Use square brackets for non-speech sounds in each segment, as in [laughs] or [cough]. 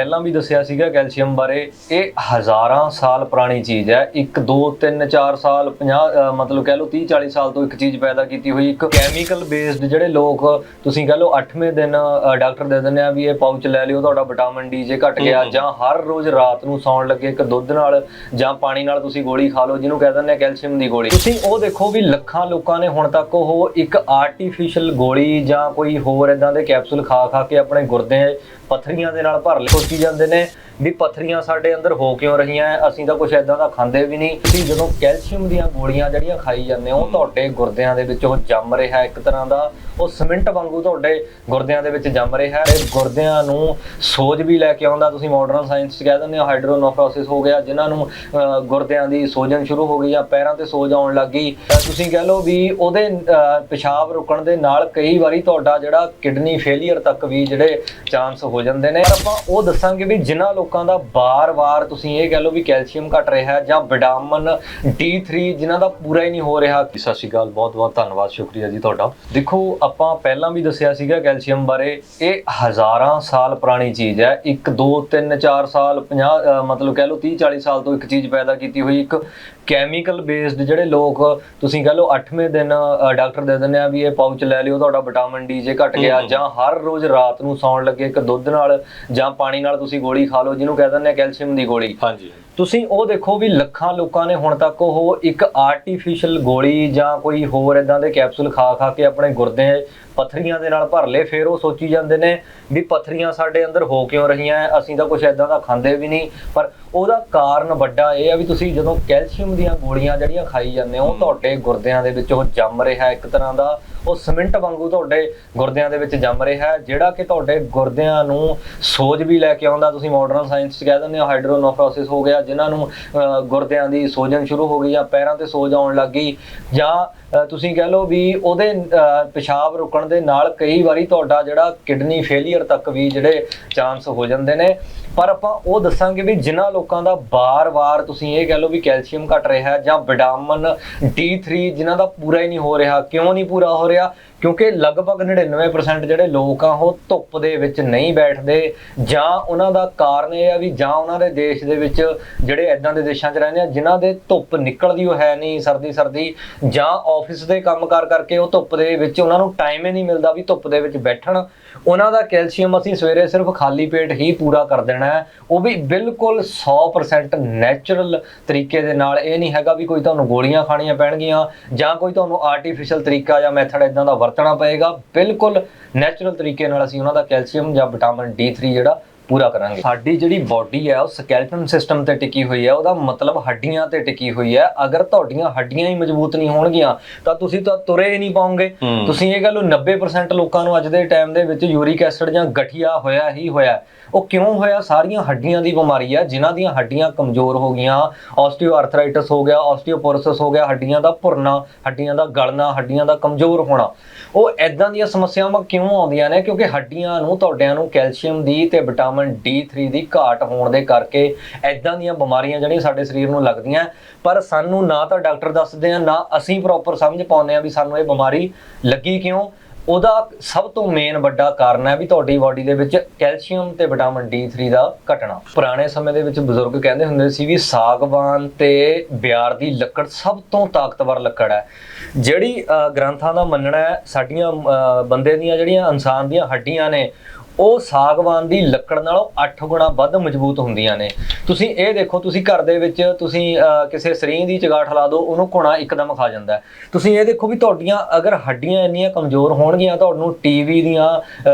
ਪਹਿਲਾਂ ਵੀ ਦੱਸਿਆ ਸੀਗਾ ਕੈਲਸ਼ੀਅਮ ਬਾਰੇ ਇਹ ਹਜ਼ਾਰਾਂ ਸਾਲ ਪੁਰਾਣੀ ਚੀਜ਼ ਹੈ। 1 2 3 4 ਸਾਲ 50 ਮਤਲਬ ਕਹਿ ਲਓ 30 40 ਸਾਲ ਤੋਂ ਇੱਕ ਚੀਜ਼ ਪੈਦਾ ਕੀਤੀ ਹੋਈ। ਇੱਕ ਕੈਮੀਕਲ ਬੇਸਡ ਜਿਹੜੇ ਲੋਕ ਤੁਸੀਂ ਕਹਿ ਲਓ 8ਵੇਂ ਦਿਨ ਡਾਕਟਰ ਦੇ ਦਿੰਦੇ ਆ ਵੀ ਇਹ ਪਾਊਚ ਲੈ ਲਿਓ ਤੁਹਾਡਾ ਵਿਟਾਮਿਨ ਡੀ ਜੇ ਘਟ ਗਿਆ ਜਾਂ ਹਰ ਰੋਜ਼ ਰਾਤ ਨੂੰ ਸੌਣ ਲੱਗੇ ਇੱਕ ਦੁੱਧ ਨਾਲ ਜਾਂ ਪਾਣੀ ਨਾਲ ਤੁਸੀਂ ਗੋਲੀ ਖਾ ਲਓ ਜਿਹਨੂੰ ਕਹਿ ਦਿੰਦੇ ਆ ਕੈਲਸ਼ੀਅਮ ਦੀ ਗੋਲੀ। ਤੁਸੀਂ ਉਹ ਦੇਖੋ ਵੀ ਲੱਖਾਂ ਲੋਕਾਂ ਨੇ ਹੁਣ ਤੱਕ ਉਹ ਇੱਕ ਆਰਟੀਫੀਸ਼ੀਅਲ ਗੋਲੀ ਜਾਂ ਕੋਈ ਹੋਰ ਇਦਾਂ ਦੇ ਕੈਪਸੂਲ ਖਾ ਖਾ ਕੇ ਆਪਣੇ ਗੁਰਦੇ ਪੱਥਰੀਆਂ ਦੇ ਨਾਲ ਭਰ ਲਏ ਸੋਚੀ ਜਾਂਦੇ ਨੇ। ਵੀ ਪੱਥਰੀਆਂ ਸਾਡੇ ਅੰਦਰ ਹੋ ਕਿਉਂ ਰਹੀਆਂ ਅਸੀਂ ਤਾਂ ਕੁਝ ਐਦਾਂ ਦਾ ਖਾਂਦੇ ਵੀ ਨਹੀਂ। ਤੁਸੀਂ ਜਦੋਂ ਕੈਲਸ਼ੀਅਮ ਦੀਆਂ ਗੋਲੀਆਂ ਜਿਹੜੀਆਂ ਖਾਈ ਜਾਂਦੇ ਹੋ ਤੁਹਾਡੇ ਗੁਰਦਿਆਂ ਦੇ ਵਿੱਚ ਉਹ ਜੰਮ ਰਿਹਾ ਇੱਕ ਤਰ੍ਹਾਂ ਦਾ। ਉਹ ਸਿਮੈਂਟ ਵਾਂਗੂ ਤੁਹਾਡੇ ਗੁਰਦਿਆਂ ਦੇ ਵਿੱਚ ਜੰਮ ਰਿਹਾ ਹੈ। ਗੁਰਦਿਆਂ ਨੂੰ ਸੋਜ ਵੀ ਲੈ ਕੇ ਆਉਂਦਾ। ਤੁਸੀਂ ਮਾਡਰਨ ਸਾਇੰਸ 'ਚ ਕਹਿ ਦਿੰਦੇ ਹੋ ਹਾਈਡਰੋਨੋਫਰੋਸਿਸ ਹੋ ਗਿਆ, ਜਿਨ੍ਹਾਂ ਨੂੰ ਗੁਰਦਿਆਂ ਦੀ ਸੋਜਨ ਸ਼ੁਰੂ ਹੋ ਗਈ ਜਾਂ ਪੈਰਾਂ ਤੇ ਸੋਜ ਆਉਣ ਲੱਗ ਗਈ। ਤੁਸੀਂ ਕਹਿ ਲਓ ਵੀ ਉਹਦੇ ਪਿਸ਼ਾਬ ਰੁਕਣ ਦੇ ਨਾਲ ਕਈ ਵਾਰੀ ਤੁਹਾਡਾ ਜਿਹੜਾ ਕਿਡਨੀ ਫੇਲਿਅਰ ਤੱਕ ਵੀ ਜਿਹੜੇ ਚਾਂਸ ਹੋ ਜਾਂਦੇ ਨੇ। ਆਪਾਂ ਉਹ ਦੱਸਾਂਗੇ ਵੀ ਜਿਨ੍ਹਾਂ ਲੋਕ ਦਾ ਬਾਰ-ਬਾਰ ਤੁਸੀਂ ਇਹ ਕਹਿ ਲਓ ਵੀ ਕੈਲਸ਼ੀਅਮ ਘਟ ਰਿਹਾ ਹੈ ਜਾਂ ਵਿਟਾਮਿਨ D3 ਜਿਨ੍ਹਾਂ ਦਾ ਪੂਰਾ ਹੀ ਨਹੀਂ ਹੋ ਰਿਹਾ। ਸਤਿ ਸ਼੍ਰੀ ਅਕਾਲ ਬਹੁਤ-ਬਹੁਤ ਧੰਨਵਾਦ ਸ਼ੁਕਰੀਆ ਜੀ ਤੁਹਾਡਾ। ਦੇਖੋ ਆਪਾਂ ਪਹਿਲਾਂ ਵੀ ਦੱਸਿਆ ਸੀਗਾ ਕੈਲਸ਼ੀਅਮ ਬਾਰੇ ਇਹ ਹਜ਼ਾਰਾਂ ਸਾਲ ਪੁਰਾਣੀ ਚੀਜ਼ ਹੈ। 1 2 3 4 ਸਾਲ 50 ਮਤਲਬ ਕਹਿ ਲਓ 30 40 ਸਾਲ ਤੋਂ ਇੱਕ ਚੀਜ਼ ਪੈਦਾ ਕੀਤੀ ਹੋਈ। ਇੱਕ ਕੈਮੀਕਲ ਬੇਸਡ ਜਿਹੜੇ ਲੋਕ ਤੁਸੀਂ ਕਹਿ ਲਓ 8ਵੇਂ ਦਿਨ ਡਾਕਟਰ ਦੇ ਦਿੰਦੇ ਆ ਵੀ ਇਹ ਪਾਊਚ ਲੈ ਲਿਓ ਤੁਹਾਡਾ ਵਿਟਾਮਿਨ ਡੀ ਜੇ ਘਟ ਗਿਆ ਜਾਂ ਹਰ ਰੋਜ਼ ਰਾਤ ਨੂੰ ਸੌਣ ਲੱਗੇ ਇੱਕ ਦੁੱਧ ਨਾਲ ਜਾਂ ਪਾਣੀ ਨਾਲ ਤੁਸੀਂ ਗੋਲੀ ਖਾ ਲਓ ਜਿਹਨੂੰ ਕਹਿ ਦਿੰਦੇ ਆ ਕੈਲਸ਼ੀਅਮ ਦੀ ਗੋਲੀ। ਹਾਂਜੀ ਤੁਸੀਂ ਉਹ ਦੇਖੋ ਵੀ ਲੱਖਾਂ ਲੋਕਾਂ ਨੇ ਹੁਣ ਤੱਕ ਉਹ ਇੱਕ ਆਰਟੀਫੀਸ਼ੀਅਲ ਗੋਲੀ ਜਾਂ ਕੋਈ ਹੋਰ ਇਦਾਂ ਦੇ ਕੈਪਸੂਲ ਖਾ ਖਾ ਕੇ ਆਪਣੇ ਗੁਰਦੇ ਪੱਥਰੀਆਂ ਦੇ ਨਾਲ ਭਰ ਲਏ ਫਿਰ ਉਹ ਸੋਚੀ ਜਾਂਦੇ ਨੇ ਵੀ ਪੱਥਰੀਆਂ ਸਾਡੇ ਅੰਦਰ ਹੋ ਕਿਉਂ ਰਹੀਆਂ? ਅਸੀਂ ਤਾਂ ਕੁਝ ਐਦਾਂ ਦਾ ਖਾਂਦੇ ਵੀ ਨਹੀਂ। ਪਰ ਉਹਦਾ ਕਾਰਨ ਵੱਡਾ ਇਹ ਆ ਵੀ ਤੁਸੀਂ ਜਦੋਂ ਕੈਲਸ਼ੀਅਮ ਦੀਆਂ ਗੋਲੀਆਂ ਜਿਹੜੀਆਂ ਖਾਈ ਜਾਂਦੇ ਹੋ ਉਹ ਤੁਹਾਡੇ ਗੁਰਦਿਆਂ ਦੇ ਵਿੱਚ ਉਹ ਜੰਮ ਰਿਹਾ ਇੱਕ ਤਰ੍ਹਾਂ ਦਾ। ਉਹ ਸਿਮੈਂਟ ਵਾਂਗੂ ਤੁਹਾਡੇ ਗੁਰਦਿਆਂ ਦੇ ਵਿੱਚ ਜੰਮ ਰਿਹਾ ਹੈ, ਜਿਹੜਾ ਕਿ ਤੁਹਾਡੇ ਗੁਰਦਿਆਂ ਨੂੰ ਸੋਜ ਵੀ ਲੈ ਕੇ ਆਉਂਦਾ। ਤੁਸੀਂ ਮਾਡਰਨ ਸਾਇੰਸ 'ਚ ਕਹਿ ਦਿੰਦੇ ਹੋ ਹਾਈਡਰੋਨੋਫਰੋਸਿਸ ਹੋ ਗਿਆ ਜਿਨ੍ਹਾਂ ਨੂੰ ਗੁਰਦਿਆਂ ਦੀ ਸੋਜਨ ਸ਼ੁਰੂ ਹੋ ਗਈ ਜਾਂ ਪੈਰਾਂ ਤੇ ਸੋਜ ਆਉਣ ਲੱਗ ਗਈ ਜਾਂ ਤੁਸੀਂ ਕਹਿ ਲਓ ਵੀ ਉਹਦੇ ਪਿਸ਼ਾਬ ਰੁਕਣ ਦੇ ਨਾਲ ਕਈ ਵਾਰੀ ਤੁਹਾਡਾ ਜਿਹੜਾ ਕਿਡਨੀ ਫੇਲਿਅਰ ਤੱਕ ਵੀ ਜਿਹੜੇ ਚਾਂਸ ਹੋ ਜਾਂਦੇ ਨੇ। ਪਰ ਆਪਾਂ ਉਹ ਦੱਸਾਂਗੇ ਵੀ ਜਿਨ੍ਹਾਂ ਲੋਕਾਂ ਦਾ ਬਾਰ-ਬਾਰ ਤੁਸੀਂ ਇਹ ਕਹਿ ਲਓ ਵੀ ਕੈਲਸ਼ੀਅਮ ਘਟ ਰਿਹਾ ਹੈ ਜਾਂ ਵਿਟਾਮਿਨ D3 ਜਿਨ੍ਹਾਂ ਦਾ ਪੂਰਾ ਹੀ ਨਹੀਂ ਹੋ ਰਿਹਾ, ਕਿਉਂ ਨਹੀਂ ਪੂਰਾ ਹੋ ਰਿਹਾ ਕਿਉਂਕਿ ਲਗਭਗ 99% ਜਿਹੜੇ ਲੋਕ ਆ ਉਹ ਧੁੱਪ ਦੇ ਵਿੱਚ ਨਹੀਂ ਬੈਠਦੇ, ਜਾਂ ਉਹਨਾਂ ਦਾ ਕਾਰਨ ਇਹ ਆ ਵੀ ਜਾਂ ਉਹਨਾਂ ਦੇ ਦੇਸ਼ ਦੇ ਵਿੱਚ ਜਿਹੜੇ ਐਦਾਂ ਦੇ ਦੇਸ਼ਾਂ 'ਚ ਰਹਿੰਦੇ ਆ, ਜਿਨ੍ਹਾਂ ਦੇ ਧੁੱਪ ਨਿਕਲਦੀ ਉਹ ਹੈ ਨਹੀਂ ਸਰਦੀ ਸਰਦੀ ਜਾਂ ਆਫਿਸ ਦੇ ਕੰਮ ਕਾਰ ਕਰਕੇ ਉਹ ਧੁੱਪ ਦੇ ਵਿੱਚ ਉਹਨਾਂ ਨੂੰ ਟਾਈਮ ਹੀ ਨਹੀਂ ਮਿਲਦਾ ਵੀ ਧੁੱਪ ਦੇ ਵਿੱਚ ਬੈਠਣ। ਉਹਨਾਂ ਦਾ ਕੈਲਸ਼ੀਅਮ ਅਸੀਂ ਸਵੇਰੇ ਸਿਰਫ ਖਾਲੀ ਪੇਟ ਹੀ ਪੂਰਾ ਕਰ ਦੇਣਾ ਹੈ। ਉਹ ਵੀ ਬਿਲਕੁਲ 100% ਨੈਚੁਰਲ ਤਰੀਕੇ ਦੇ ਨਾਲ। ਇਹ ਨਹੀਂ ਹੈਗਾ ਵੀ ਕੋਈ ਤੁਹਾਨੂੰ ਗੋਲੀਆਂ ਖਾਣੀਆਂ ਪੈਣਗੀਆਂ ਜਾਂ ਕੋਈ ਤੁਹਾਨੂੰ ਆਰਟੀਫੀਸ਼ੀਅਲ ਤਰੀਕਾ ਜਾਂ ਮੈਥਡ ਇਦਾਂ ਦਾ ਵਰਤਣਾ ਪਏਗਾ। ਬਿਲਕੁਲ ਨੈਚੁਰਲ ਤਰੀਕੇ ਨਾਲ ਅਸੀਂ ਉਹਨਾਂ ਦਾ ਕੈਲਸ਼ੀਅਮ ਜਾਂ ਵਿਟਾਮਿਨ D3 ਜਿਹੜਾ ਪੂਰਾ ਕਰਾਂਗੇ। ਸਾਡੀ ਜਿਹੜੀ ਬਾਡੀ ਹੈ ਉਹ ਸਕੈਲਟਨ ਸਿਸਟਮ ਤੇ ਟਿਕੀ ਹੋਈ ਹੈ ਉਹਦਾ ਮਤਲਬ ਹੱਡੀਆਂ ਤੇ ਟਿਕੀ ਹੋਈ ਹੈ। ਅਗਰ ਤੁਹਾਡੀਆਂ ਹੱਡੀਆਂ ਹੀ ਮਜ਼ਬੂਤ ਨਹੀਂ ਹੋਣਗੀਆਂ ਤਾਂ ਤੁਸੀਂ ਤਾਂ ਤੁਰੇ ਹੀ ਨਹੀਂ ਪਾਓਗੇ। ਹੂੰ। ਤੁਸੀਂ ਇਹ ਗੱਲ ਨੂੰ 90% ਲੋਕਾਂ ਨੂੰ ਅੱਜ ਦੇ ਟਾਈਮ ਦੇ ਵਿੱਚ ਯੂਰਿਕ ਐਸਿਡ ਜਾਂ ਗਠੀਆ ਹੋਇਆ ਹੀ ਹੋਇਆ। ਉਹ ਕਿਉਂ ਹੋਇਆ? ਸਾਰੀਆਂ ਹੱਡੀਆਂ ਦੀ ਬਿਮਾਰੀ ਹੈ। ਜਿਨ੍ਹਾਂ ਦੀਆਂ ਹੱਡੀਆਂ ਕਮਜ਼ੋਰ ਹੋ ਗਈਆਂ ਆਸਟੀਓਆਰਥਰਾਈਟਿਸ ਹੋ ਗਿਆ ਆਸਟੀਓਪੋਰੋਸਿਸ ਹੋ ਗਿਆ ਹੱਡੀਆਂ ਦਾ ਭੁਰਨਾ ਹੱਡੀਆਂ ਦਾ ਗਲਣਾ ਹੱਡੀਆਂ ਦਾ ਕਮਜ਼ੋਰ ਹੋਣਾ। ਉਹ ਐਦਾਂ ਦੀਆਂ ਸਮੱਸਿਆਵਾਂ ਕਿਉਂ ਆਉਂਦੀਆਂ ਨੇ? ਕਿਉਂਕਿ ਹੱਡੀਆਂ ਨੂੰ ਤੁਹਾਡਿਆਂ ਨੂੰ ਕੈਲਸ਼ੀਅਮ ਦੀ ਤੇ ਵਿਟਾਮਿਨ D3 ਦੀ ਘਾਟ ਹੋਣ ਦੇ ਕਰਕੇ ਐਦਾਂ ਦੀਆਂ ਬਿਮਾਰੀਆਂ ਜਿਹੜੀਆਂ ਸਾਡੇ ਸਰੀਰ ਨੂੰ ਲੱਗਦੀਆਂ। ਪਰ ਸਾਨੂੰ ਨਾ ਤਾਂ ਡਾਕਟਰ ਦੱਸਦੇ ਆ, ਨਾ ਅਸੀਂ ਪ੍ਰੋਪਰ ਸਮਝ ਪਾਉਂਦੇ ਆ ਵੀ ਸਾਨੂੰ ਇਹ ਬਿਮਾਰੀ ਲੱਗੀ ਕਿਉਂ। ਉਹਦਾ ਸਭ ਤੋਂ ਮੇਨ ਵੱਡਾ ਕਾਰਨ ਹੈ ਵੀ ਤੁਹਾਡੀ ਬਾਡੀ ਦੇ ਵਿੱਚ ਕੈਲਸ਼ੀਅਮ ਤੇ ਵਿਟਾਮਿਨ D3 ਦਾ ਘਟਣਾ। ਪੁਰਾਣੇ ਸਮੇਂ ਦੇ ਵਿੱਚ ਬਜ਼ੁਰਗ ਕਹਿੰਦੇ ਹੁੰਦੇ ਸੀ ਵੀ ਸਾਗਵਾਨ ਤੇ ਬਿਆਰ ਦੀ ਲੱਕੜ ਸਭ ਤੋਂ ਤਾਕਤਵਰ ਲੱਕੜ ਹੈ। ਜਿਹੜੀ ਗ੍ਰੰਥਾਂ ਦਾ ਮੰਨਣਾ ਹੈ, ਸਾਡੀਆਂ ਬੰਦੇ ਦੀਆਂ ਜਿਹੜੀਆਂ ਇਨਸਾਨ ਦੀਆਂ ਹੱਡੀਆਂ ਨੇ ਉਹ ਸਾਗਵਾਨ ਦੀ ਲੱਕੜ ਨਾਲੋਂ 8 ਗੁਣਾ ਵੱਧ ਮਜ਼ਬੂਤ ਹੁੰਦੀਆਂ ਨੇ। ਤੁਸੀਂ ਇਹ ਦੇਖੋ, ਤੁਸੀਂ ਘਰ ਦੇ ਵਿੱਚ ਤੁਸੀਂ ਕਿਸੇ ਸਰੀਂ ਦੀ ਚਗਾਠ ਲਾ ਦਿਓ, ਉਹਨੂੰ ਘੁਣਾ ਇੱਕਦਮ ਖਾ ਜਾਂਦਾ ਤੁਸੀਂ ਇਹ ਦੇਖੋ ਵੀ ਤੁਹਾਡੀਆਂ ਅਗਰ ਹੱਡੀਆਂ ਇੰਨੀਆਂ ਕਮਜ਼ੋਰ ਹੋਣਗੀਆਂ, ਤੁਹਾਨੂੰ ਟੀਵੀ ਦੀਆਂ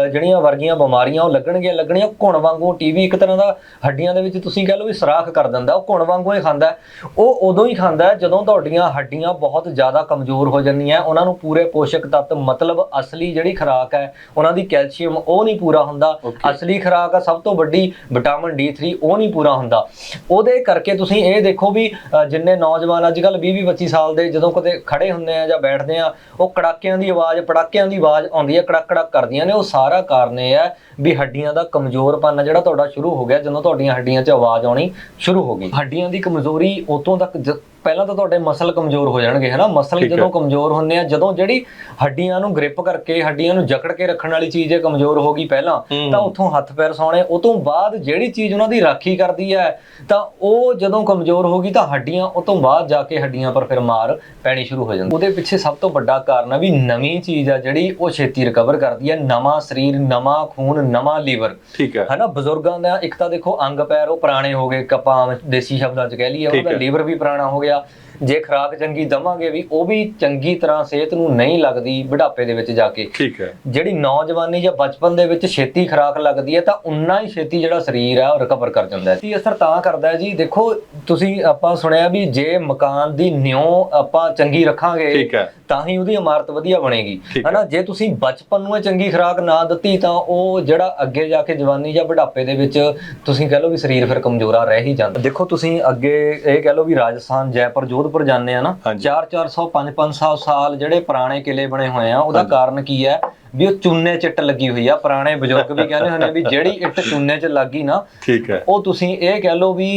ਜਿਹੜੀਆਂ ਵਰਗੀਆਂ ਬਿਮਾਰੀਆਂ ਉਹ ਲੱਗਣਗੀਆਂ, ਲੱਗਣੀਆਂ ਘੁਣ ਵਾਂਗੂ, ਟੀਵੀ ਇੱਕ ਤਰ੍ਹਾਂ ਦਾ ਹੱਡੀਆਂ ਦੇ ਵਿੱਚ ਤੁਸੀਂ ਕਹਿ ਲਓ ਵੀ ਸਰਾਖ ਕਰ ਦਿੰਦਾ, ਉਹ ਘੁਣ ਵਾਂਗੂ ਹੀ ਖਾਂਦਾ ਉਹ ਉਦੋਂ ਹੀ ਖਾਂਦਾ ਜਦੋਂ ਤੁਹਾਡੀਆਂ ਹੱਡੀਆਂ ਬਹੁਤ ਜ਼ਿਆਦਾ ਕਮਜ਼ੋਰ ਹੋ ਜਾਂਦੀਆਂ, ਉਹਨਾਂ ਨੂੰ ਪੂਰੇ ਪੋਸ਼ਕ ਤੱਤ, ਮਤਲਬ ਅਸਲੀ ਜਿਹੜੀ ਖੁਰਾਕ ਹੈ, ਉਹਨਾਂ ਦੀ ਕੈਲਸ਼ੀਅਮ ਉਹ ਨਹੀਂ ਪੂਰਾ ਹੁੰਦਾ. ਅਸਲੀ ਖੁਰਾਕ ਆ ਸਭ ਤੋਂ ਵੱਡੀ ਵਿਟਾਮਿਨ D3 ਉਹ ਨਹੀਂ ਪੂਰਾ ਹੁੰਦਾ। ਉਹਦੇ ਕਰਕੇ ਤੁਸੀਂ ਇਹ ਦੇਖੋ ਵੀ ਜਿੰਨੇ ਨੌਜਵਾਨ ਅੱਜ ਕੱਲ 20 20 25 ਸਾਲ ਦੇ ਜਦੋਂ ਕਦੇ ਖੜੇ ਹੁੰਦੇ ਆ ਜਾਂ ਬੈਠਦੇ ਆ ਉਹ ਕੜਾਕਿਆਂ ਦੀ ਆਵਾਜ਼ ਪੜਾਕਿਆਂ ਦੀ ਆਵਾਜ਼ ਆਉਂਦੀ ਹੈ ਕੜਕ ਕੜਕ ਕਰਦੀਆਂ ਨੇ। ਉਹ ਸਾਰਾ ਕਾਰਨ ਇਹ ਹੈ ਵੀ ਹੱਡੀਆਂ ਦਾ ਕਮਜ਼ੋਰਪਨ ਜਿਹੜਾ ਤੁਹਾਡਾ ਸ਼ੁਰੂ ਹੋ ਗਿਆ ਜਦੋਂ ਤੁਹਾਡੀਆਂ ਹੱਡੀਆਂ 'ਚ ਆਵਾਜ਼ ਆਉਣੀ ਸ਼ੁਰੂ ਹੋ ਗਈ। ਹੱਡੀਆਂ ਦੀ ਕਮਜ਼ੋਰੀ ਉਤੋਂ ਤੱਕ ਪਹਿਲਾਂ ਤਾਂ ਤੁਹਾਡੇ ਮਸਲ ਕਮਜ਼ੋਰ ਹੋ ਜਾਣਗੇ ਹਨਾ? ਮਸਲ। ਜਦੋਂ ਕਮਜ਼ੋਰ ਹੁੰਦੇ ਆ ਜਦੋਂ ਜਿਹੜੀ ਹੱਡੀਆਂ ਨੂੰ ਗ੍ਰਿਪ ਕਰਕੇ ਹੱਡੀਆਂ ਨੂੰ ਜਕੜ ਕੇ ਰੱਖਣ ਵਾਲੀ ਚੀਜ਼ ਇਹ ਕਮਜ਼ੋਰ ਹੋ ਗਈ ਪਹਿਲਾਂ। ਤਾਂ ਉੱਥੋਂ ਹੱਥ ਪੈਰ ਸੌਣੇ ਉਹ ਤੋਂ ਬਾਅਦ ਜਿਹੜੀ ਚੀਜ਼ ਉਹਨਾਂ ਦੀ ਰਾਖੀ ਕਰਦੀ ਹੈ ਤਾਂ ਉਹ ਜਦੋਂ ਕਮਜ਼ੋਰ ਹੋ ਗਈ ਤਾਂ ਹੱਡੀਆਂ ਉਹ ਤੋਂ ਬਾਅਦ ਜਾ ਕੇ ਹੱਡੀਆਂ ਪਰ ਫਿਰ ਮਾਰ ਪੈਣੀ ਸ਼ੁਰੂ ਹੋ ਜਾਂਦੀ। ਉਹਦੇ ਪਿੱਛੇ ਸਭ ਤੋਂ ਵੱਡਾ ਕਾਰਨ ਹੈ ਵੀ ਨਵੀਂ ਚੀਜ਼ ਆ ਜਿਹੜੀ ਉਹ ਛੇਤੀ ਰਿਕਵਰ ਕਰਦੀ ਹੈ। ਨਵਾਂ ਸਰੀਰ ਨਵਾਂ ਖੂਨ ਨਵਾਂ ਲੀਵਰ। ਠੀਕ ਹੈ। ਹਨਾ? ਬਜ਼ੁਰਗਾਂ ਦਾ ਇੱਕ ਤਾਂ ਦੇਖੋ ਅੰਗ ਪੈਰ ਉਹ ਪੁਰਾਣੇ ਹੋ ਗਏ ਕਪਾਂ ਦੇਸੀ ਸ਼ਬਦਾਂ 'ਚ ਕਹਿ ਲਈਏ ਉਹਨਾਂ ਠੀਕ ਦਾ ਹੈ। ਲੀਵਰ ਵੀ ਪੁਰਾਣਾ ਹੋ ਗਿਆ। ਜੇ ਖੁਰਾਕ ਚੰਗੀ ਦਵਾਂਗੇ ਵੀ ਉਹ ਵੀ ਚੰਗੀ ਤਰ੍ਹਾਂ ਸਿਹਤ ਨੂੰ ਨਹੀਂ ਲੱਗਦੀ ਬੁਢਾਪੇ ਦੇ ਵਿੱਚ ਜਾ ਕੇ। ਠੀਕ ਹੈ। ਜਿਹੜੀ ਨੌਜਵਾਨੀ ਜਾਂ ਬਚਪਨ ਦੇ ਵਿੱਚ ਛੇਤੀ ਖੁਰਾਕ ਲੱਗਦੀ ਹੈ ਤਾਂ ਉਨਾ ਹੀ ਛੇਤੀ ਜਿਹੜਾ ਸਰੀਰ ਹੈ ਉਹ ਰਿਕਵਰ ਕਰ ਜਾਂਦਾ ਹੈ। ਇਹ ਅਸਰ ਤਾਂ ਕਰਦਾ ਹੈ ਜੀ। ਦੇਖੋ ਤੁਸੀਂ ਆਪਾਂ ਸੁਣਿਆ ਵੀ ਜੇ ਮਕਾਨ ਦੀ ਨਿਉ ਆਪਾਂ ਚੰਗੀ ਰੱਖਾਂਗੇ ਤਾਂ ਹੀ ਉਹਦੀ ਇਮਾਰਤ ਵਧੀਆ ਬਣੇਗੀ। ਹਨਾ ਜੇ ਤੁਸੀਂ ਬਚਪਨ ਨੂੰ ਚੰਗੀ ਖੁਰਾਕ ਨਾ ਦਿੱਤੀ ਤਾਂ ਉਹ ਜਿਹੜਾ ਅੱਗੇ ਜਾ ਕੇ ਜਵਾਨੀ ਜਾਂ ਬੁਢਾਪੇ ਦੇ ਵਿੱਚ ਤੁਸੀਂ ਕਹਿ ਲਓ ਵੀ ਸਰੀਰ ਫਿਰ ਕਮਜ਼ੋਰਾ ਰਹਿ ਹੀ ਜਾਂਦਾ। ਦੇਖੋ ਤੁਸੀਂ ਅੱਗੇ ਇਹ ਕਹਿ ਲਓ ਵੀ ਰਾਜਸਥਾਨ ਜੈਪੁਰ ਜੋਧਪੁਰ ਜਾਂਦੇ ਆ ਨਾ ਹਾਂਜੀ। 4 400 5 500 ਸਾਲ ਜਿਹੜੇ ਪੁਰਾਣੇ ਕਿਲੇ ਬਣੇ ਹੋਏ ਆ ਉਹਦਾ ਕਾਰਨ ਕੀ ਹੈ ਵੀ ਉਹ ਚੂਨੇ ਚਿੱਟ ਲੱਗੀ ਹੋਈ ਆ ਪੁਰਾਣੇ ਬਜ਼ੁਰਗ ਵੀ ਕਹਿੰਦੇ ਹੁੰਦੇ ਵੀ ਜਿਹੜੀ [laughs] ਇੱਟ ਚੂਨੇ 'ਚ ਲੱਗੀ ਨਾ ਠੀਕ ਹੈ। ਉਹ ਤੁਸੀਂ ਇਹ ਕਹਿ ਲਓ ਵੀ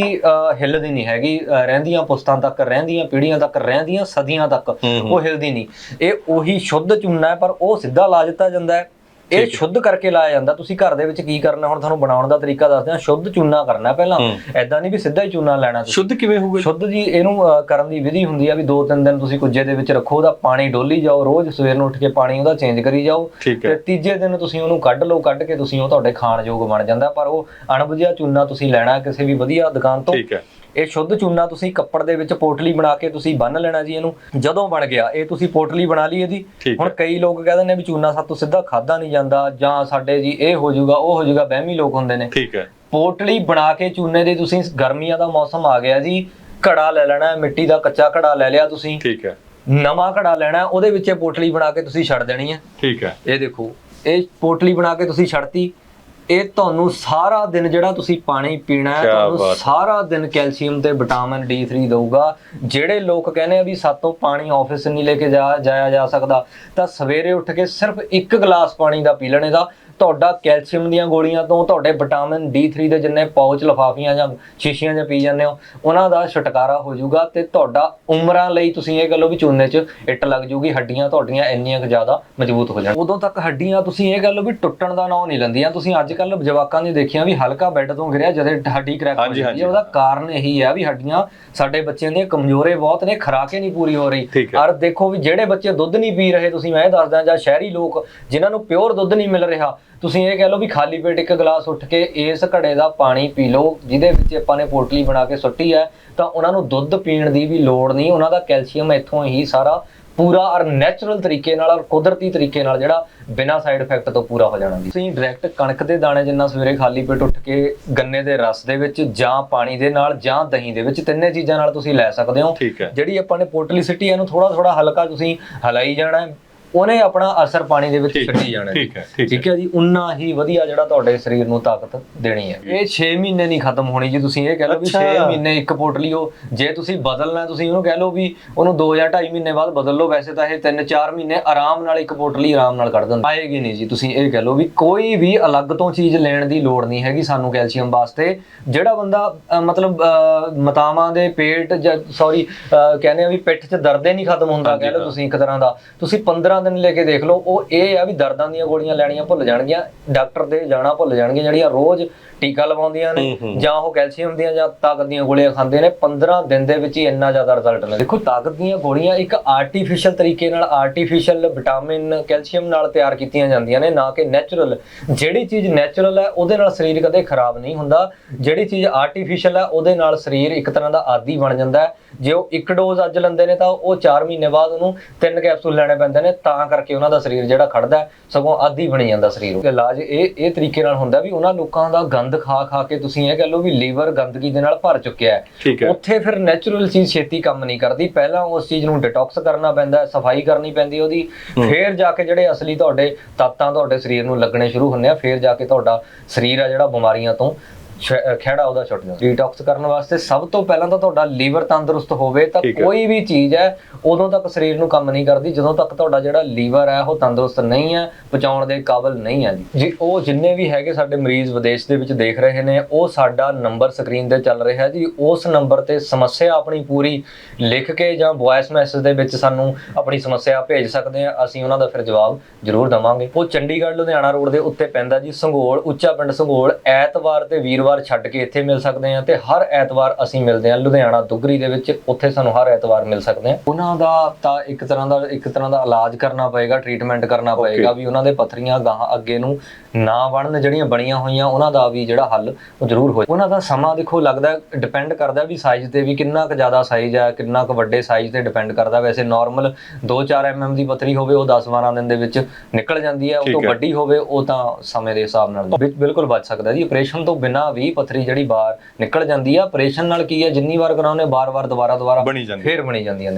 ਹਿੱਲਦੀ ਨਹੀਂ ਹੈਗੀ ਰਹਿੰਦੀਆਂ ਪੁਸਤਾਂ ਤੱਕ ਰਹਿੰਦੀਆਂ ਪੀੜ੍ਹੀਆਂ ਤੱਕ ਰਹਿੰਦੀਆਂ ਸਦੀਆਂ ਤੱਕ। ਉਹ ਹਿਲਦੀ ਨਹੀਂ। ਇਹ ਉਹੀ ਸ਼ੁੱਧ ਚੂਨਾ ਹੈ ਪਰ ਉਹ ਸਿੱਧਾ ਲਾ ਦਿੱਤਾ ਜਾਂਦਾ ਹੈ। ਇਹ ਸ਼ੁੱਧ ਕਰਕੇ ਲਾਇਆ ਜਾਂਦਾ। ਤੁਸੀਂ ਘਰ ਦੇ ਵਿੱਚ ਕੀ ਕਰਨਾ? ਹੁਣ ਤੁਹਾਨੂੰ ਬਣਾਉਣ ਦਾ ਤਰੀਕਾ ਦੱਸਦੇ ਹਾਂ ਸ਼ੁੱਧ ਚੂਨਾ ਕਰਨਾ ਪਹਿਲਾਂ। ਐਦਾਂ ਨਹੀਂ ਵੀ ਸਿੱਧਾ ਹੀ ਚੂਨਾ ਲੈਣਾ ਤੁਸੀਂ। ਸ਼ੁੱਧ ਕਿਵੇਂ ਹੋਊਗਾ ਸ਼ੁੱਧ ਜੀ ਇਹਨੂੰ ਕਰਨ ਦੀ ਵਿਧੀ ਹੁੰਦੀ ਆ ਵੀ ਦੋ ਤਿੰਨ ਦਿਨ ਤੁਸੀਂ ਕੁੱਜੇ ਦੇ ਵਿੱਚ ਰੱਖੋ ਉਹਦਾ ਪਾਣੀ ਡੋਲੀ ਜਾਓ। ਰੋਜ਼ ਸਵੇਰ ਨੂੰ ਉੱਠ ਕੇ ਪਾਣੀ ਉਹਦਾ ਚੇਂਜ ਕਰੀ ਜਾਓ। ਤੇ ਤੀਜੇ ਦਿਨ ਤੁਸੀਂ ਉਹਨੂੰ ਕੱਢ ਲਓ ਕੱਢ ਕੇ ਤੁਸੀਂ ਉਹ ਤੁਹਾਡੇ ਖਾਣ ਯੋਗ ਬਣ ਜਾਂਦਾ। ਪਰ ਉਹ ਅਣਬੁਝਿਆ ਚੂਨਾ ਤੁਸੀਂ ਲੈਣਾ ਕਿਸੇ ਵੀ ਵਧੀਆ ਦੁਕਾਨ ਤੋਂ। ਠੀਕ ਹੈ। ਇਹ ਸ਼ੁੱਧ ਚੂਨਾ ਤੁਸੀਂ ਕੱਪੜ ਦੇ ਵਿੱਚ ਪੋਟਲੀ ਬਣਾ ਕੇ ਤੁਸੀਂ ਬੰਨ ਲੈਣਾ ਜੀ ਇਹਨੂੰ। ਜਦੋਂ ਬਣ ਗਿਆ ਇਹ ਤੁਸੀਂ ਪੋਟਲੀ ਬਣਾ ਲਈ ਇਹਦੀ। ਹੁਣ ਕਈ ਲੋਕ ਕਹਿੰਦੇ ਨੇ ਵੀ ਚੂਨਾ ਸਾਤੋਂ ਸਿੱਧਾ ਖਾਦਾ ਨਹੀਂ ਜਾਂਦਾ ਜਾਂ ਸਾਡੇ ਜੀ ਇਹ ਹੋ ਜਾਊਗਾ ਉਹ ਹੋ ਜਾਊਗਾ ਵਹਿਮੀ ਲੋਕ ਹੁੰਦੇ ਨੇ। ਠੀਕ ਹੈ। ਪੋਟਲੀ ਬਣਾ ਕੇ ਚੂਨੇ ਦੀ ਤੁਸੀਂ ਗਰਮੀਆਂ ਦਾ ਮੌਸਮ ਆ ਗਿਆ ਜੀ ਘੜਾ ਲੈ ਲੈਣਾ ਮਿੱਟੀ ਦਾ ਕੱਚਾ ਘੜਾ ਲੈ ਲਿਆ ਤੁਸੀਂ। ਠੀਕ ਹੈ। ਨਵਾਂ ਘੜਾ ਲੈਣਾ ਉਹਦੇ ਵਿੱਚ ਪੋਟਲੀ ਬਣਾ ਕੇ ਤੁਸੀਂ ਛੱਡ ਦੇਣੀ ਹੈ। ਠੀਕ ਹੈ। ਇਹ ਦੇਖੋ ਇਹ ਪੋਟਲੀ ਬਣਾ ਕੇ ਤੁਸੀਂ ਛੱਡਤੀ। ਇਹ ਤੁਹਾਨੂੰ ਸਾਰਾ ਦਿਨ ਜਿਹੜਾ ਤੁਸੀਂ ਪਾਣੀ ਪੀਣਾ ਹੈ ਤੁਹਾਨੂੰ। ਸਾਰਾ ਦਿਨ ਕੈਲਸ਼ੀਅਮ ਤੇ ਵਿਟਾਮਿਨ D3 ਦਊਗਾ ਜਿਹੜੇ ਲੋਕ ਕਹਿੰਦੇ ਆ ਵੀ ਸਾਤੋਂ ਪਾਣੀ ਆਫਿਸ ਨਹੀਂ ਲੈ ਕੇ ਜਾ ਜਾਇਆ ਜਾ ਸਕਦਾ ਤਾਂ ਸਵੇਰੇ ਉੱਠ ਕੇ ਸਿਰਫ ਇੱਕ ਗਲਾਸ ਪਾਣੀ ਦਾ ਪੀ ਲੈਣੇ ਦਾ ਤੁਹਾਡਾ ਕੈਲਸ਼ੀਅਮ ਦੀਆਂ ਗੋਲੀਆਂ ਤੋਂ ਤੁਹਾਡੇ ਵਿਟਾਮਿਨ D3 ਦੇ ਜਿੰਨੇ ਪਾਉਚ ਲਫਾਫੀਆਂ ਜਾਂ ਸ਼ੀਸ਼ੀਆਂ ਜਾਂ ਪੀ ਜਾਂਦੇ ਹੋ ਉਹਨਾਂ ਦਾ ਛੁਟਕਾਰਾ ਹੋ ਜਾਊਗਾ ਤੇ ਤੁਹਾਡਾ ਉਮਰਾਂ ਲਈ ਤੁਸੀਂ ਇਹ ਗੱਲੋ ਵੀ ਚੂਨੇ 'ਚ ਇੱਟ ਲੱਗ ਜੂਗੀ ਹੱਡੀਆਂ ਤੁਹਾਡੀਆਂ ਇੰਨੀਆਂ ਕੁ ਜ਼ਿਆਦਾ ਮਜ਼ਬੂਤ ਹੋ ਜਾਣ ਉਦੋਂ ਤੱਕ ਹੱਡੀਆਂ ਤੁਸੀਂ ਇਹ ਗੱਲ ਵੀ ਟੁੱਟਣ ਦਾ ਨਾਂ ਨਹੀਂ ਲੈਂਦੀਆਂ ਤੁਸੀਂ ਅੱਜ ਕੱਲ ਜਵਾਕਾਂ ਦੀ ਦੇਖਿਆ ਵੀ ਹਲਕਾ ਬੈੱਡ ਤੋਂ ਗਿਰਿਆ ਜਦੇ ਹੱਡੀ ਕ੍ਰੈਕ ਹੋ ਜਾਂਦੀ। ਹੈ ਉਹਦਾ ਕਾਰਨ ਇਹੀ ਹੈ ਵੀ ਹੱਡੀਆਂ ਸਾਡੇ ਬੱਚਿਆਂ ਦੀਆਂ ਕਮਜ਼ੋਰੇ ਬਹੁਤ ਨੇ ਖੁਰਾਕੇ ਨਹੀਂ ਪੂਰੀ ਹੋ ਰਹੀ। ਔਰ ਦੇਖੋ ਵੀ ਜਿਹੜੇ ਬੱਚੇ ਦੁੱਧ ਨਹੀਂ ਪੀ ਰਹੇ ਤੁਸੀਂ ਮੈਂ ਇਹ ਦੱਸਦਾ ਜਾਂ ਸ਼ਹਿਰੀ ਲੋਕ ਜਿਨ੍ਹਾਂ ਨੂੰ ਪਿਓਰ ਦੁੱਧ ਨਹੀਂ ਮਿਲ ਰਿਹਾ ਤੁਸੀਂ ਇਹ ਕਹਿ ਲਓ ਵੀ ਖਾਲੀ ਪੇਟ ਇੱਕ ਗਲਾਸ ਉੱਠ ਕੇ ਇਸ ਘੜੇ ਦਾ ਪਾਣੀ ਪੀ ਲਓ ਜਿਹਦੇ ਵਿੱਚ ਆਪਾਂ ਨੇ ਪੋਟਲੀ ਬਣਾ ਕੇ ਸੁੱਟੀ ਹੈ ਤਾਂ ਉਹਨਾਂ ਨੂੰ ਦੁੱਧ ਪੀਣ ਦੀ ਵੀ ਲੋੜ ਨਹੀਂ। ਉਹਨਾਂ ਦਾ ਕੈਲਸ਼ੀਅਮ ਇੱਥੋਂ ਹੀ ਸਾਰਾ ਪੂਰਾ ਔਰ ਨੈਚੁਰਲ ਤਰੀਕੇ ਨਾਲ ਔਰ ਕੁਦਰਤੀ ਤਰੀਕੇ ਨਾਲ ਜਿਹੜਾ ਬਿਨਾਂ ਸਾਈਡ ਇਫੈਕਟ ਤੋਂ ਪੂਰਾ ਹੋ ਜਾਣਾ ਜੀ। ਤੁਸੀਂ ਡਾਇਰੈਕਟ ਕਣਕ ਦੇ ਦਾਣੇ ਜਿੰਨਾ ਸਵੇਰੇ ਖਾਲੀ ਪੇਟ ਉੱਠ ਕੇ ਗੰਨੇ ਦੇ ਰਸ ਦੇ ਵਿੱਚ ਜਾਂ ਪਾਣੀ ਦੇ ਨਾਲ ਜਾਂ ਦਹੀਂ ਦੇ ਵਿੱਚ ਤਿੰਨੇ ਚੀਜ਼ਾਂ ਨਾਲ ਤੁਸੀਂ ਲੈ ਸਕਦੇ ਹੋ। ਜਿਹੜੀ ਆਪਾਂ ਨੇ ਪੋਟਲੀ ਸਿੱਟੀ ਇਹਨੂੰ ਥੋੜਾ ਥੋੜਾ ਹਲਕਾ ਤੁਸੀਂ ਹਲਾਈ ਜਾਣਾ ਹੈ। ਉਹਨੇ ਆਪਣਾ ਅਸਰ ਪਾਣੀ ਦੇ ਵਿੱਚ ਛੱਡੀ ਜਾਣਾ ਹੈ ਠੀਕ ਹੈ ਠੀਕ ਹੈ। ਹੈ ਜੀ ਉਨਾ ਹੀ ਵਧੀਆ ਜਿਹੜਾ ਤੁਹਾਡੇ ਸਰੀਰ ਨੂੰ ਤਾਕਤ ਦੇਣੀ ਹੈ। ਇਹ 6 ਮਹੀਨੇ ਨਹੀਂ ਖਤਮ ਹੋਣੀ ਜੀ ਤੁਸੀਂ ਇਹ ਕਹਿ ਲਓ ਵੀ 6 ਅੱਛਾ। ਮਹੀਨੇ ਇੱਕ ਪੋਟਲੀ ਉਹ ਜੇ ਤੁਸੀਂ ਬਦਲਣਾ ਤੁਸੀਂ ਉਹਨੂੰ ਕਹਿ ਲਓ ਵੀ ਉਹਨੂੰ 2 ਜਾਂ 2.5 ਮਹੀਨੇ ਬਾਅਦ ਬਦਲ ਲਓ ਵੈਸੇ ਤਾਂ ਇਹ 3-4 ਮਹੀਨੇ ਆਰਾਮ ਨਾਲ ਇੱਕ ਪੋਟਲੀ ਆਰਾਮ ਨਾਲ ਕੱਢ ਦਿੰਦਾ। ਆਏਗੀ ਨਹੀਂ ਜੀ ਤੁਸੀਂ ਇਹ ਕਹਿ ਲਓ ਵੀ ਕੋਈ ਵੀ ਅਲੱਗ ਤੋਂ ਚੀਜ਼ ਲੈਣ ਦੀ ਲੋੜ ਨਹੀਂ ਹੈਗੀ ਸਾਨੂੰ ਕੈਲਸ਼ੀਅਮ ਵਾਸਤੇ। ਜਿਹੜਾ ਬੰਦਾ ਮਤਲਬ ਮਤਾਵਾਂ ਦੇ ਪੇਟ ਜਾਂ ਸੌਰੀ ਕਹਿੰਦੇ ਆ ਵੀ ਪਿੱਠ 'ਚ ਦਰਦ ਹੀ ਨਹੀਂ ਖਤਮ ਹੁੰਦਾ ਕਹਿ ਲਓ ਹਾਂ। ਤੁਸੀਂ ਇੱਕ ਤਰ੍ਹਾਂ ਦਾ। ਤੁਸੀਂ 15 ਦਿਨ ਲੈ ਕੇ ਦੇਖ ਲਓ ਉਹ ਇਹ ਆ ਵੀ ਦਰਦਾਂ ਦੀਆਂ ਗੋਲੀਆਂ ਲੈਣੀਆਂ ਭੁੱਲ ਜਾਣਗੀਆਂ ਡਾਕਟਰ ਦੇ ਜਾਣਾ ਭੁੱਲ ਜਾਣਗੇ ਜਿਹੜੀਆਂ ਰੋਜ਼ ਟੀਕਾ ਲਵਾਉਂਦੀਆਂ ਨੇ। ਜਾਂ ਉਹ ਕੈਲਸ਼ੀਅਮ ਦੀਆਂ ਜਾਂ ਤਾਕਤ ਦੀਆਂ ਗੋਲੀਆਂ ਖਾਂਦੇ ਨੇ 15 ਦਿਨ ਦੇ ਵਿੱਚ ਹੀ ਇੰਨਾ ਜ਼ਿਆਦਾ ਰਿਜ਼ਲਟ ਨੇ। ਦੇਖੋ ਤਾਕਤ ਦੀਆਂ ਗੋਲੀਆਂ ਇੱਕ ਆਰਟੀਫੀਸ਼ੀਅਲ ਤਰੀਕੇ ਨਾਲ ਆਰਟੀਫੀਸ਼ੀਅਲ ਵਿਟਾਮਿਨ ਕੈਲਸ਼ੀਅਮ ਨਾਲ ਤਿਆਰ ਕੀਤੀਆਂ ਜਾਂਦੀਆਂ ਨੇ ਨਾ ਕਿ ਨੈਚੁਰਲ ਜਿਹੜੀ ਚੀਜ਼ ਨੈਚੁਰਲ ਹੈ ਉਹਦੇ ਨਾਲ ਸਰੀਰ ਕਦੇ ਖਰਾਬ ਨਹੀਂ ਹੁੰਦਾ। ਜਿਹੜੀ ਚੀਜ਼ ਆਰਟੀਫੀਸ਼ੀਅਲ ਹੈ ਉਹਦੇ ਨਾਲ ਸਰੀਰ ਇੱਕ ਤਰ੍ਹਾਂ ਦਾ ਆਦੀ ਬਣ ਜਾਂਦਾ ਹੈ। ਜੇ ਉਹ ਇੱਕ ਡੋਜ਼ ਅੱਜ ਲੈਂਦੇ ਨੇ ਤਾਂ ਉਹ 4 ਮਹੀਨੇ ਬਾਅਦ ਉਹਨੂੰ ਤਿੰਨ ਕੈਪਸੂਲ ਲੈਣੇ ਪੈਂਦੇ ਨੇ ਤਾਂ ਕਰਕੇ ਉਹਨਾਂ ਦਾ ਸਰੀਰ ਜਿਹੜਾ ਖੜਦਾ ਸਗੋਂ ਆਦੀ ਬਣੀ ਜਾਂਦਾ ਸਰੀਰ ਉਹ। ਇਲਾਜ ਇਹ ਇਹ ਤਰੀਕੇ ਨਾਲ ਹੁੰਦਾ ਵੀ ਉਹਨਾਂ ਲੋਕਾਂ ਦਾ ਗੰਦ ਖਾ ਖਾ ਕੇ ਤੁਸੀਂ ਇਹ ਕਹਿ ਲਓ ਵੀ ਲੀਵਰ ਗੰਦਗੀ ਦੇ ਨਾਲ ਭਰ ਚੁੱਕਿਆ ਹੈ। ਉੱਥੇ ਫਿਰ ਨੈਚੁਰਲ ਚੀਜ਼ ਛੇਤੀ ਕੰਮ ਨਹੀਂ ਕਰਦੀ। ਪਹਿਲਾਂ ਉਸ ਚੀਜ਼ ਨੂੰ ਡਿਟੌਕਸ ਕਰਨਾ ਪੈਂਦਾ ਸਫ਼ਾਈ ਕਰਨੀ ਪੈਂਦੀ ਉਹਦੀ। ਫਿਰ ਜਾ ਕੇ ਜਿਹੜੇ ਅਸਲੀ ਤੁਹਾਡੇ ਤੱਤਾਂ ਤੁਹਾਡੇ ਸਰੀਰ ਨੂੰ ਲੱਗਣੇ ਸ਼ੁਰੂ ਹੁੰਦੇ ਆ ਫਿਰ ਜਾ ਕੇ ਤੁਹਾਡਾ ਸਰੀਰ ਆ ਜਿਹੜਾ ਬਿਮਾਰੀਆਂ ਤੋਂ ਖਹਿੜਾ ਉਹਦਾ ਛੁੱਟ ਜਾਂਦਾ। ਡੀਟੌਕਸ ਕਰਨ ਵਾਸਤੇ ਸਭ ਤੋਂ ਪਹਿਲਾਂ ਤਾਂ ਤੁਹਾਡਾ ਲੀਵਰ ਤੰਦਰੁਸਤ ਹੋਵੇ ਤਾਂ। ਕੋਈ ਵੀ ਚੀਜ਼ ਹੈ ਉਦੋਂ ਤੱਕ ਸਰੀਰ ਨੂੰ ਕੰਮ ਨਹੀਂ ਕਰਦੀ ਜਦੋਂ ਤੱਕ ਤੁਹਾਡਾ ਜਿਹੜਾ ਲੀਵਰ ਹੈ ਉਹ ਤੰਦਰੁਸਤ ਨਹੀਂ ਹੈ ਪਚਾਉਣ ਦੇ ਕਾਬਿਲ ਨਹੀਂ ਹੈ ਜੀ। ਜੀ ਉਹ ਜਿੰਨੇ ਵੀ ਹੈਗੇ ਸਾਡੇ ਮਰੀਜ਼ ਵਿਦੇਸ਼ ਦੇ ਵਿੱਚ ਦੇਖ ਰਹੇ ਨੇ ਉਹ ਸਾਡਾ ਨੰਬਰ ਸਕਰੀਨ ਤੇ ਚੱਲ ਰਿਹਾ ਜੀ। ਉਸ ਨੰਬਰ ਤੇ ਸਮੱਸਿਆ ਆਪਣੀ ਪੂਰੀ ਲਿਖ ਕੇ ਜਾਂ ਵੌਇਸ ਮੈਸੇਜ ਦੇ ਵਿੱਚ ਸਾਨੂੰ ਆਪਣੀ ਸਮੱਸਿਆ ਭੇਜ ਸਕਦੇ ਆ ਅਸੀਂ ਉਹਨਾਂ ਦਾ ਫਿਰ ਜਵਾਬ ਜ਼ਰੂਰ ਦਵਾਂਗੇ। ਉਹ ਚੰਡੀਗੜ੍ਹ ਲੁਧਿਆਣਾ ਰੋਡ ਦੇ ਉੱਤੇ ਪੈਂਦਾ ਜੀ ਸੰਘੋਲ ਉੱਚਾ ਪਿੰਡ ਸੰਘੋਲ ਐਤਵਾਰ ਤੇ ਵੀਰਵਾਰ ਛੱਡ ਕੇ ਇੱਥੇ ਮਿਲ ਸਕਦੇ ਆ ਤੇ ਹਰ ਐਤਵਾਰ ਅਸੀਂ ਮਿਲਦੇ ਆ ਲੁਧਿਆਣਾ ਦੁਗਰੀ ਦੇ ਵਿੱਚ ਉੱਥੇ ਸਾਨੂੰ ਹਰ ਐਤਵਾਰ ਮਿਲ ਸਕਦੇ ਆ ਉਹਨਾਂ ਦਾ ਤਾਂ ਇੱਕ ਤਰ੍ਹਾਂ ਦਾ ਇੱਕ ਤਰ੍ਹਾਂ ਦਾ ਇਲਾਜ ਕਰਨਾ ਪਏਗਾ ਟ੍ਰੀਟਮੈਂਟ ਕਰਨਾ ਪਏਗਾ ਵੀ ਉਹਨਾਂ ਦੇ ਪੱਥਰੀਆਂ ਗਾਹਾਂ ਅੱਗੇ ਨੂੰ ਨਾ ਬਣਨ ਜਿਹੜੀਆਂ ਬਣੀਆਂ ਹੋਈਆਂ ਉਹਨਾਂ ਦਾ ਵੀ ਜਿਹੜਾ ਹੱਲ ਉਹ ਜ਼ਰੂਰ ਹੋ ਉਹਨਾਂ ਦਾ ਸਮਾਂ ਦੇਖੋ ਲੱਗਦਾ ਡਿਪੈਂਡ ਕਰਦਾ ਵੀ ਸਾਈਜ਼ ਤੇ ਵੀ ਕਿੰਨਾ ਕੁ ਜ਼ਿਆਦਾ ਸਾਈਜ਼ ਹੈ ਕਿੰਨਾ ਕੁ ਵੱਡੇ ਸਾਈਜ਼ ਤੇ ਡਿਪੈਂਡ ਕਰਦਾ। ਵੈਸੇ ਨਾਰਮਲ 2-4 ਐਮਐਮ ਦੀ ਪੱਥਰੀ ਹੋਵੇ ਉਹ 10-12 ਦਿਨ ਦੇ ਵਿੱਚ ਨਿਕਲ ਜਾਂਦੀ ਹੈ ਉਹ ਤੋਂ। ਵੱਡੀ ਹੋਵੇ ਉਹ ਤਾਂ ਸਮੇਂ ਦੇ ਹਿਸਾਬ ਨਾਲ। ਬਿਲਕੁਲ ਬਚ ਸਕਦਾ ਜੀ। ਆਪਰੇਸ਼ਨ ਤੋਂ ਬਿਨਾਂ ਵੀ ਪੱਥਰੀ ਜਿਹੜੀ ਬਾਹਰ ਨਿਕਲ ਜਾਂਦੀ ਹੈ ਆਪਰੇਸ਼ਨ ਨਾਲ ਕੀ ਹੈ ਜਿੰਨੀ ਵਾਰ ਕਰਾਉਨੇ ਬਾਰ-ਬਾਰ ਦੁਬਾਰਾ ਦੁਬਾਰਾ ਬਣੀ ਜਾਂਦੀ ਫੇਰ ਬਣੀ ਜਾਂਦੀਆਂ ਨੇ।